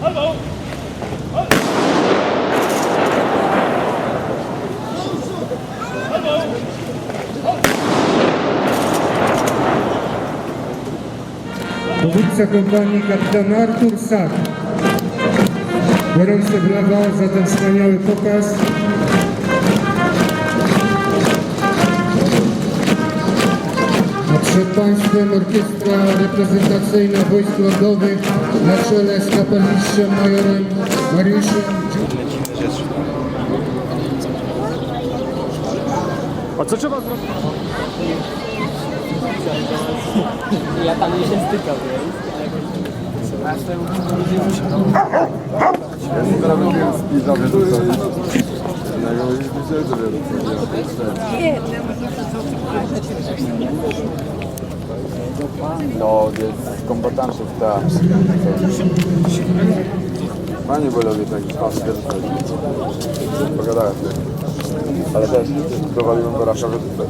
Hello. Dowódca kompanii kapitan Artur Sak. Gorące brawa za ten wspaniały pokaz. Przed Państwem orkiestra reprezentacyjna Wojsk Lądowych na czele z kapelustrzem majorem Mariuszem A co trzeba zrobić? Ja tam nie się stykał, więc... A z tym Z go wiem. No, jest kombatanców, tak. Fajnie by lubię taki pierwszy. Pogadałem. Ale też dowaliłem do Rasza, że tutaj.